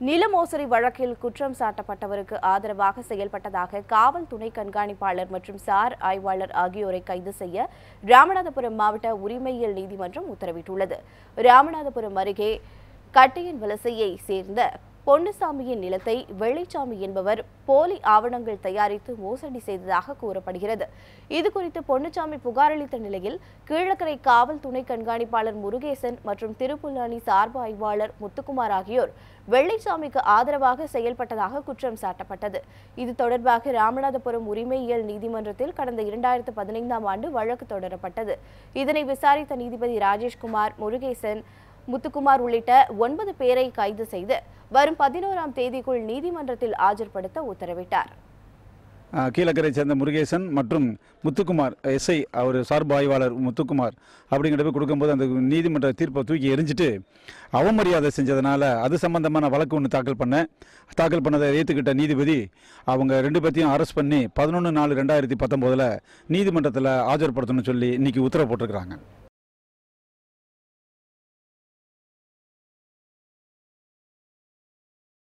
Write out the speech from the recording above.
நில மோசடி வழக்கில் குற்றம் சாட்டப்பட்டவருக்கு ஆதரவாக செயல்பட்டதாக காவல் துணை கண்காணிப்பாளர் மற்றும் சார் ஆய்வாளர் ஆகியோரை கைது செய்ய ராமநாதபுரம் மாவட்ட உரிமையியல் நீதிமன்றம் உத்தரவிட்டுள்ளது. ராமநாதபுரம் அருகே கட்டையன் வலசையை சேர்ந்த பொன்னுசாமியின் நிலத்தை வெள்ளைச்சாமி என்பவர் போலி ஆவணங்கள் தயாரித்து மோசடி செய்ததாக கூறப்படுகிறது. இதுகுறித்து பொன்னுச்சாமி புகாரளித்த நிலையில் கீழக்கரை காவல் துணை கண்காணிப்பாளர் முருகேசன் மற்றும் திருப்புல்லானி சார்பு ஆய்வாளர் முத்துக்குமார் ஆகியோர் வெள்ளைச்சாமிக்கு ஆதரவாக செயல்பட்டதாக குற்றம் சாட்டப்பட்டது. இது தொடர்பாக ராமநாதபுரம் உரிமையியல் நீதிமன்றத்தில் கடந்த இரண்டாயிரத்து பதினைந்தாம் ஆண்டு வழக்கு தொடரப்பட்டது. இதனை விசாரித்த நீதிபதி ராஜேஷ்குமார் முருகேசன் முத்துக்குமார் உள்ளிட்ட ஒன்பது பேரை கைது செய்து வரும் பதினோராம் தேதிக்குள் நீதிமன்றத்தில் ஆஜர்படுத்த உத்தரவிட்டார். கீழக்கரை சேர்ந்த முருகேசன் மற்றும் முத்துக்குமார் எஸ்ஐ அவர் சார்பு ஆய்வாளர் முத்துக்குமார் அப்படிங்கிற போய் கொடுக்கும்போது அந்த நீதிமன்ற தீர்ப்பை தூக்கி எரிஞ்சிட்டு அவமரியாதை செஞ்சதுனால அது சம்பந்தமான வழக்கு ஒன்று தாக்கல் பண்ண தாக்கல் பண்ணதை ஏற்றுக்கிட்ட நீதிபதி அவங்க ரெண்டு பேர்த்தையும் அரெஸ்ட் பண்ணி பதினொன்று நாலு ரெண்டாயிரத்தி பத்தொம்போதில் நீதிமன்றத்தில் ஆஜர்படுத்தணும்னு சொல்லி இன்றைக்கி உத்தரவு போட்டிருக்கிறாங்க.